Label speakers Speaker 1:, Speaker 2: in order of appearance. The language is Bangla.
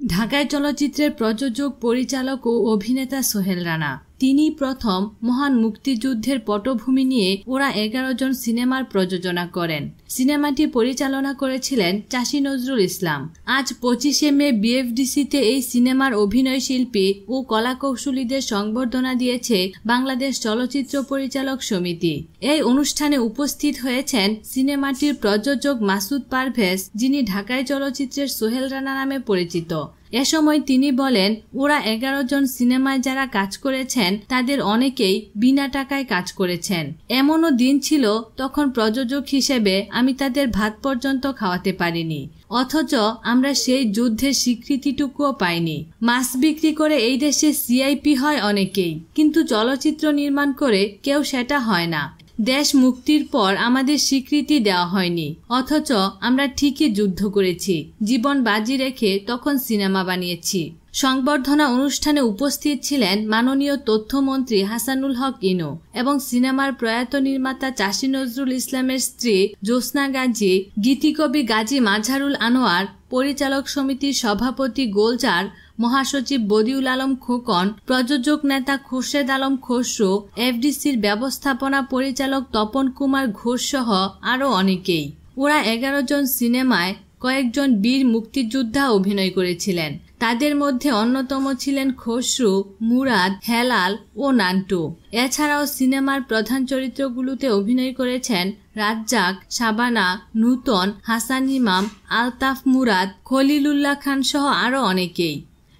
Speaker 1: ঢাকায় চলচ্চিত্রের প্রযোজক পরিচালক ও অভিনেতা সোহেল রানা। তিনি প্রথম মহান মুক্তিযুদ্ধের পটভূমি নিয়ে ওরা এগারো জন সিনেমার প্রযোজনা করেন। সিনেমাটি পরিচালনা করেছিলেন চাষী নজরুল ইসলাম। আজ পঁচিশে মে বিএফডিসিতে এই সিনেমার অভিনয় শিল্পী ও কলাকৌশলীদের সংবর্ধনা দিয়েছে বাংলাদেশ চলচ্চিত্র পরিচালক সমিতি। এই অনুষ্ঠানে উপস্থিত হয়েছেন সিনেমাটির প্রযোজক মাসুদ পারভেজ, যিনি ঢাকায় চলচ্চিত্রের সোহেল রানা নামে পরিচিত। এ সময় তিনি বলেন, ওরা এগারো জন সিনেমায় যারা কাজ করেছেন, তাদের অনেকেই বিনা টাকায় কাজ করেছেন। এমনও দিন ছিল, তখন প্রযোজক হিসেবে আমি তাদের ভাত পর্যন্ত খাওয়াতে পারিনি। অথচ আমরা সেই যুদ্ধের স্বীকৃতিটুকুও পাইনি। মাছ বিক্রি করে এই দেশে সিআইপি হয় অনেকেই, কিন্তু চলচ্চিত্র নির্মাণ করে কেউ সেটা হয় না। দেশ মুক্তির পর আমাদের স্বীকৃতি দেওয়া হয়নি। অথচ আমরা ঠিকই যুদ্ধ করেছি। জীবন বাজি রেখে তখন সিনেমা বানিয়েছি। সংবর্ধনা অনুষ্ঠানে উপস্থিত ছিলেন মাননীয় তথ্যমন্ত্রী হাসানুল হক ইনো এবং সিনেমার প্রয়াত নির্মাতা চাষী নজরুল ইসলামের স্ত্রী জ্যোৎস্না গাজী, গীতিকবি গাজী মাঝারুল আনোয়ার, পরিচালক সমিতির সভাপতি গোলজার মহাসচিব বদিউল আলম খোকন, প্রযোজক নেতা খোরশেদ আলম খসরু এফডিসির ব্যবস্থাপনা পরিচালক তপন কুমার ঘোষ সহ আরও অনেকেই। ওরা এগারো জন সিনেমায় কয়েকজন বীর মুক্তিযোদ্ধা অভিনয় করেছিলেন। তাদের মধ্যে অন্যতম ছিলেন খসরু মুরাদ, হেলাল ও নান্টু। এছাড়াও সিনেমার প্রধান চরিত্রগুলোতে অভিনয় করেছেন রাজ্জাক, শাবানা, নূতন, হাসান ইমাম, আলতাফ মুরাদ, খলিলুল্লাহ খান সহ আরও অনেকেই।